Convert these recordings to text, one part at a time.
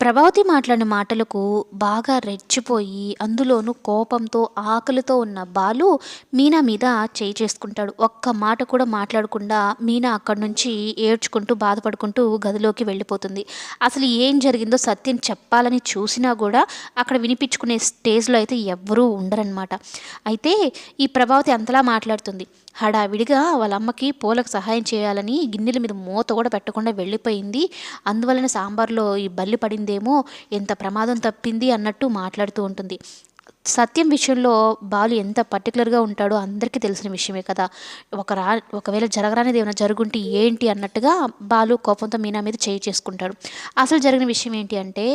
ప్రభావతి మాట్లాడిన మాటలకు బాగా రెచ్చిపోయి అందులోనూ కోపంతో ఆకలితో ఉన్న బాలు మీనా మీద చేయి చేసుకుంటాడు. ఒక్క మాట కూడా మాట్లాడకుండా మీనా అక్కడి నుంచి ఏడ్చుకుంటూ బాధపడుకుంటూ గదిలోకి వెళ్ళిపోతుంది. అసలు ఏం జరిగిందో సత్యం చెప్పాలని చూసినా కూడా అక్కడ వినిపించుకునే స్టేజ్లో అయితే ఎవ్వరూ ఉండరనమాట అయితే ఈ ప్రభావతి అంతలా మాట్లాడుతుంది. హడావిడిగా వాళ్ళ అమ్మకి పూలకు సహాయం చేయాలని గిన్నెల మీద మూత కూడా పెట్టకుండా వెళ్ళిపోయింది. అందువలన సాంబార్లో ఈ బల్లి పడింది తప్పిందేమో ఎంత ప్రమాదం తప్పింది అన్నట్టు మాట్లాడుతూ ఉంటుంది. సత్యం విషయంలో బాలు ఎంత పర్టికులర్గా ఉంటాడో అందరికీ తెలిసిన విషయమే కదా. ఒక రా ఒకవేళ జరగరానిది ఏమైనా జరుగుంటే ఏంటి అన్నట్టుగా బాలు కోపంతో మీనా మీద చేయి చేసుకుంటాడు. అసలు జరిగిన విషయం ఏంటి అంటే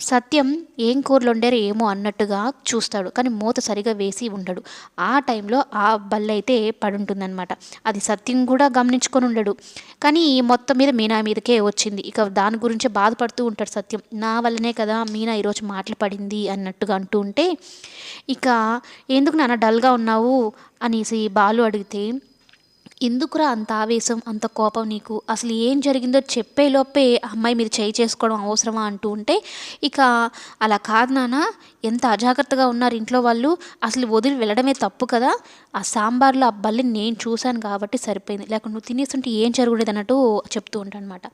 సత్యం ఏం కూరలు వండారో ఏమో అన్నట్టుగా చూస్తాడు. కానీ మూత సరిగా వేసి ఉండడు. ఆ టైంలో ఆ బల్ల అయితే పడుంటుందన్నమాట. అది సత్యం కూడా గమనించుకొని ఉండడు. కానీ మొత్తం మీద మీనా మీదకే వచ్చింది. ఇక దాని గురించే బాధపడుతూ ఉంటాడు సత్యం. నా వల్లనే కదా మీనా ఈరోజు మాటలు పడింది అన్నట్టుగా అంటూ ఉంటే ఇక ఎందుకు నాన్న డల్గా ఉన్నావు అనేసి బాలు అడిగితే ఎందుకురా అంత ఆవేశం అంత కోపం నీకు? అసలు ఏం జరిగిందో చెప్పే లోపే అమ్మాయి మీరు చేయి చేసుకోవడం అవసరమా అంటూ ఉంటే ఇక అలా కాదు నాన్న. ఎంత అజాగ్రత్తగా ఉన్నారు ఇంట్లో వాళ్ళు. అసలు వదిలి వెళ్ళడమే తప్పు కదా. ఆ సాంబార్లో ఆ బల్లిని నేను చూశాను కాబట్టి సరిపోయింది. లేక నువ్వు తినేస్తుంటే ఏం జరుగుడేది అన్నట్టు చెప్తూ ఉంటానమాట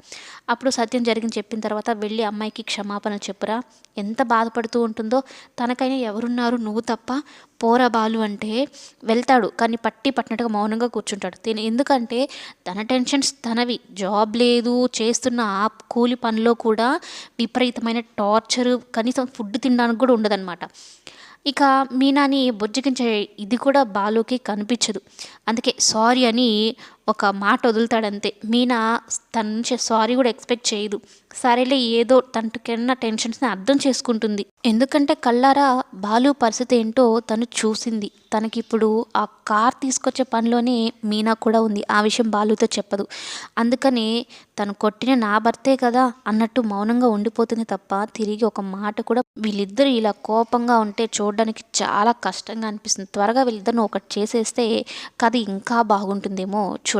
అప్పుడు సత్యం జరిగింది చెప్పిన తర్వాత వెళ్ళి అమ్మాయికి క్షమాపణ చెప్పురా. ఎంత బాధపడుతూ ఉంటుందో. తనకైనా ఎవరున్నారు? నువ్వు తప్ప. పోరా బాలు అంటే వెళ్తాడు కానీ పట్టి పట్టినట్టుగా మౌనంగా కూర్చుంటాడు. తిని ఎందుకంటే తన టెన్షన్స్ తనవి. జాబ్ లేదు చేస్తున్న ఆ కూలి పనిలో కూడా విపరీతమైన టార్చర్ కనీసం ఫుడ్ తినడానికి కూడా ఉండదన్నమాట. ఇక మీనాని బుజ్జగించే ఇది కూడా బాలుకి కనిపించదు. అందుకే సారీ అని ఒక మాట వదులుతాడంతే. మీనా తన నుంచి సారీ కూడా ఎక్స్పెక్ట్ చేయదు. సరేలే ఏదో తనకన్నా టెన్షన్స్ని అర్థం చేసుకుంటుంది. ఎందుకంటే కళ్ళారా బాలు పరిస్థితి ఏంటో తను చూసింది. తనకిప్పుడు ఆ కార్ తీసుకొచ్చే పనిలోనే మీనా కూడా ఉంది. ఆ విషయం బాలుతో చెప్పదు. అందుకనే తను కొట్టిన నా భర్తే కదా అన్నట్టు మౌనంగా ఉండిపోతుంది తప్ప తిరిగి ఒక మాట కూడా వీళ్ళిద్దరూ ఇలా కోపంగా ఉంటే చూడడానికి చాలా కష్టంగా అనిపిస్తుంది. త్వరగా వీళ్ళిద్దరిని ఒకటి చేసేస్తే కథ ఇంకా బాగుంటుందేమో చూ